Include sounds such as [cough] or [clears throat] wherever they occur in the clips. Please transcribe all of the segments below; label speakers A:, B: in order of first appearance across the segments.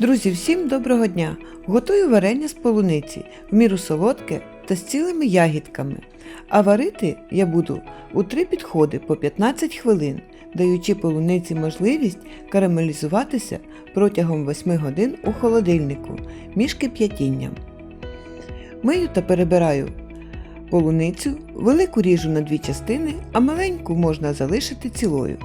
A: Друзі, всім доброго дня! Готую варення з полуниці, в міру солодке та з цілими ягідками. А варити я буду у три підходи по 15 хвилин, даючи полуниці можливість карамелізуватися протягом 8 годин у холодильнику між кип'ятінням. Мию та перебираю полуницю, велику ріжу на дві частини, а маленьку можна залишити цілою.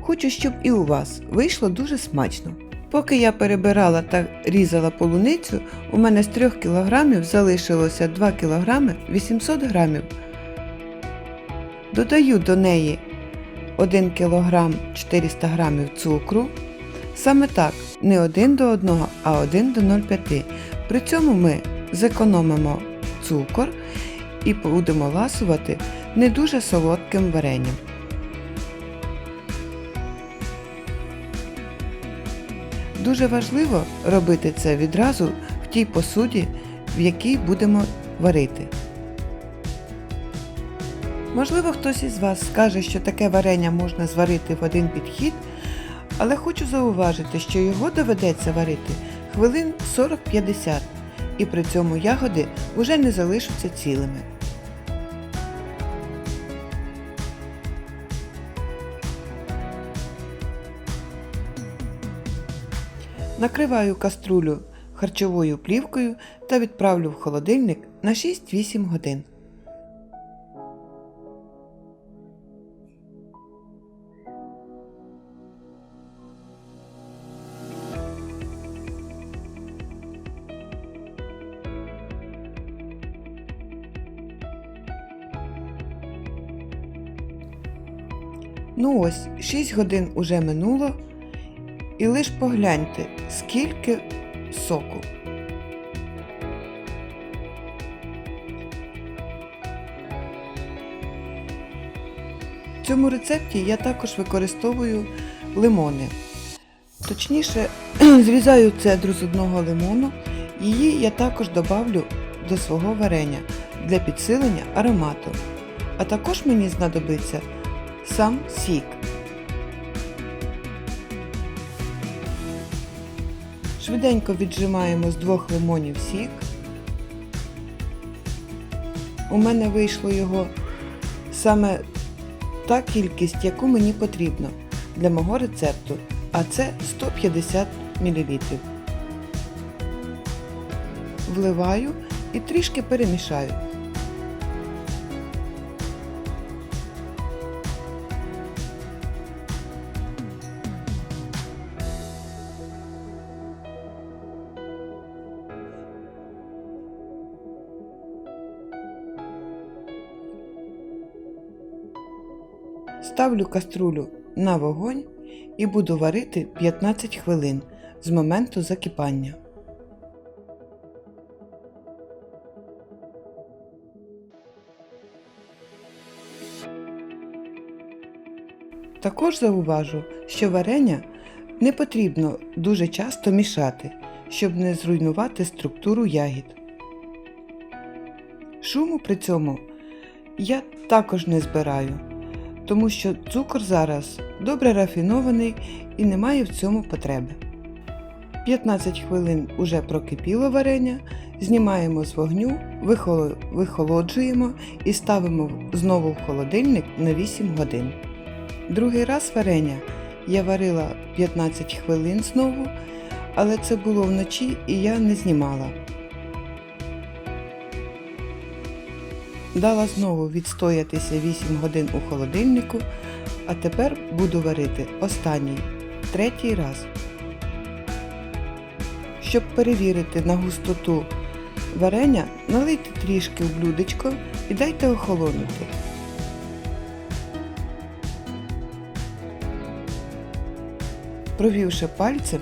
A: Хочу, щоб і у вас вийшло дуже смачно. Поки я перебирала та різала полуницю, у мене з 3 кг залишилося 2 кг 800 г. Додаю до неї 1 кг 400 г цукру. Саме так, не 1 до 1, а 1 до 0,5. При цьому ми зекономимо цукор і будемо ласувати не дуже солодким варенням. Дуже важливо робити це відразу в тій посуді, в якій будемо варити. Можливо, хтось із вас скаже, що таке варення можна зварити в один підхід, але хочу зауважити, що його доведеться варити хвилин 40-50, і при цьому ягоди вже не залишаться цілими. Накриваю каструлю харчовою плівкою та відправлю в холодильник на 6-8 годин. Ну ось, 6 годин уже минуло. І лиш погляньте, скільки соку. В цьому рецепті я також використовую лимони. Точніше, [clears throat] зрізаю цедру з одного лимону, її я також добавлю до свого варення для підсилення аромату. А також мені знадобиться сам сік. Швиденько віджимаємо з двох лимонів сік. У мене вийшло його саме та кількість, яку мені потрібно для мого рецепту, а це 150 мл. Вливаю і трішки перемішаю. Ставлю каструлю на вогонь і буду варити 15 хвилин з моменту закипання. Також зауважу, що варення не потрібно дуже часто мішати, щоб не зруйнувати структуру ягід. Шуму при цьому я також не збираю тому що цукор зараз добре рафінований і немає в цьому потреби. 15 хвилин уже прокипіло варення, знімаємо з вогню, вихолоджуємо і ставимо знову в холодильник на 8 годин. Другий раз варення я варила 15 хвилин знову, але це було вночі і я не знімала. Дала знову відстоятися 8 годин у холодильнику, а тепер буду варити останній, третій раз. Щоб перевірити на густоту варення, налийте трішки в блюдечко і дайте охолонути. Провівши пальцем,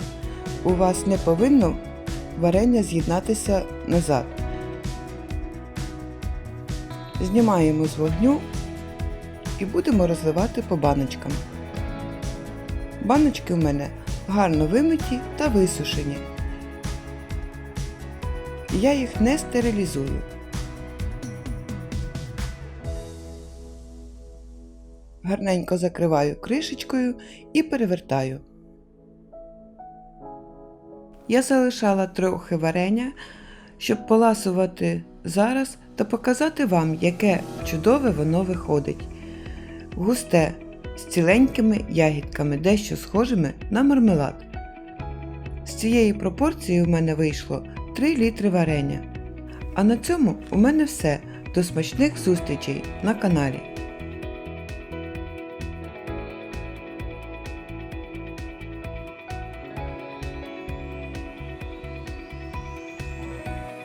A: у вас не повинно варення з'єднатися назад. Знімаємо з вогню і будемо розливати по баночкам. Баночки у мене гарно вимиті та висушені. Я їх не стерилізую. Гарненько закриваю кришечкою і перевертаю. я залишала трохи варення, щоб поласувати зараз та показати вам, яке чудове воно виходить. Густе, з ціленькими ягідками, дещо схожими на мармелад. З цієї пропорції у мене вийшло 3 літри варення. А на цьому у мене все. До смачних зустрічей на каналі.